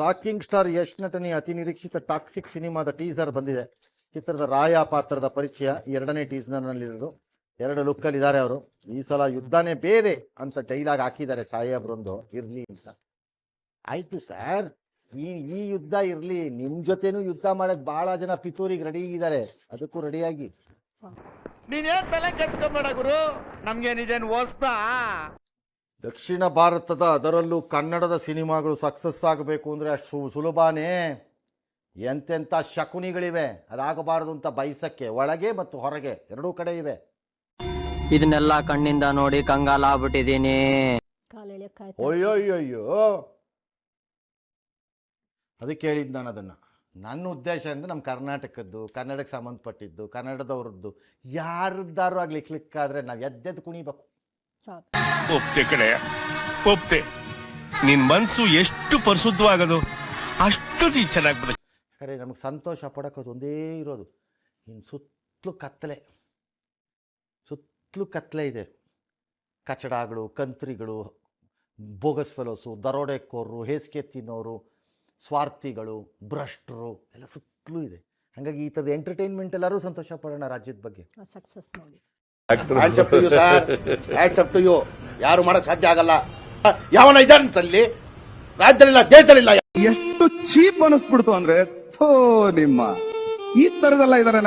Rocking star Yash ನಟನೆ ಅತಿ ನಿರೀಕ್ಷಿತ ಟಾಕ್ಸಿಕ್ ಸಿನಿಮಾದ ಟೀಸರ್ ಬಂದಿದೆ. ಚಿತ್ರದ ರಾಯ ಪಾತ್ರದ ಪರಿಚಯ ಎರಡನೇ ಟೀಸರ್ನಲ್ಲಿರೋದು. ಎರಡು ಲುಕ್ಕಲ್ಲಿ ಇದ್ದಾರೆ ಅವರು. ಈ ಸಲ ಯುದ್ಧನೇ ಬೇರೆ ಅಂತ ಡೈಲಾಗ್ ಹಾಕಿದ್ದಾರೆ ಸಾಹೇಬ್ರೊಂದು, ಇರ್ಲಿ ಅಂತ. ಆಯಿತು ಸರ್, ಈ ಈ ಯುದ್ಧ ಇರ್ಲಿ ನಿಮ್ಮ ಜೊತೆನೂ ಯುದ್ಧ ಮಾಡಕ್ ಬಹಳ ಜನ ಪಿತೂರಿಗೆ ರೆಡಿ ಇದ್ದಾರೆ. ಅದಕ್ಕೂ ರೆಡಿಯಾಗಿ ನೀನೇನ್ ತಲೆ ಕೆಡ್ಸ್ಕೊಂಬೇಡ ಗುರು? ನಮ್ಗೇನಿದೇನು ಹೊಸ್ತಾ ದಕ್ಷಿಣ ಭಾರತದ ಅದರಲ್ಲೂ ಕನ್ನಡದ ಸಿನಿಮಾಗಳು ಸಕ್ಸಸ್ ಆಗಬೇಕು ಅಂದರೆ ಅಷ್ಟು ಸುಲಭನೇ. ಎಂತೆಂಥ ಶಕುನಿಗಳಿವೆ. ಅದಾಗಬಾರದು ಅಂತ ಬಯಸಕ್ಕೆ ಒಳಗೆ ಮತ್ತು ಹೊರಗೆ ಎರಡೂ ಕಡೆ ಇವೆ. ಇದನ್ನೆಲ್ಲ ಕಣ್ಣಿಂದ ನೋಡಿ ಕಂಗಾಲ ಆಗ್ಬಿಟ್ಟಿದೀನಿ ಅಯ್ಯೋಯ್ಯಯ್ಯೋ. ಅದಕ್ಕೆ ಹೇಳಿದ್ದು ನಾನು ಅದನ್ನು. ನನ್ನ ಉದ್ದೇಶ ಅಂದರೆ ನಮ್ಮ ಕರ್ನಾಟಕದ್ದು ಕನ್ನಡಕ್ಕೆ ಸಂಬಂಧಪಟ್ಟಿದ್ದು ಕನ್ನಡದವ್ರದ್ದು ಯಾರದ್ದಾರು ಆಗಲಿ ಕ್ಲಿಕ್ ಆದರೆ ನಾವು ಎದ್ದೆದ್ದು ಕುಣಿಬೇಕು. ಒಪ್ತೆ ಕಡೆ ಒಪ್ತೆ. ನಿನ್ ಮನ್ಸು ಎಷ್ಟು ಪರಿಶುದ್ಧವಾಗದು ಅಷ್ಟು ನೀ ಚೆನ್ನಾಗಿ ಬದುಕು ಯಾಕಂದರೆ ನಮಗೆ ಸಂತೋಷ ಪಡಕ್ಕೆ ಒಂದೇ ಇರೋದು. ಇನ್ನು ಸುತ್ತಲೂ ಕತ್ತಲೆ. ಸುತ್ತಲೂ ಕತ್ತಲೆ ಇದೆ. ಕಚಡಗಳು ಕಂತ್ರಿಗಳು ಬೋಗಸ್ ಫೆಲೋಸು ದರೋಡೆಕೋರರು ಹೇಸಿಗೆ ತಿನ್ನೋರು ಸ್ವಾರ್ಥಿಗಳು ಭ್ರಷ್ಟರು ಎಲ್ಲ ಸುತ್ತಲೂ ಇದೆ. ಹಾಗಾಗಿ ಈ ಥರದ ಎಂಟರ್ಟೈನ್ಮೆಂಟ್ ಎಲ್ಲರೂ ಸಂತೋಷ ಪಡೋಣ ರಾಜ್ಯದ ಬಗ್ಗೆ. ಸಕ್ಸಸ್ ನೋಡಿ. Hands up to you sir hands up to you ಯಾರು ಮಾಡಕ್ ಸಾಧ್ಯ ಆಗಲ್ಲ. ಯಾವನ ಇದ್ದಾನಂತಲ್ಲಿ ರಾಜ್ಯದಲ್ಲಿಲ್ಲ ದೇಶದಲ್ಲಿಲ್ಲ. ಎಷ್ಟು ಚೀಪ್ ಅನಿಸ್ಬಿಡ್ತು ಅಂದ್ರೆ ಥೋ ನಿಮ್ಮ. ಈ ತರದಲ್ಲ ಇದಾರೆ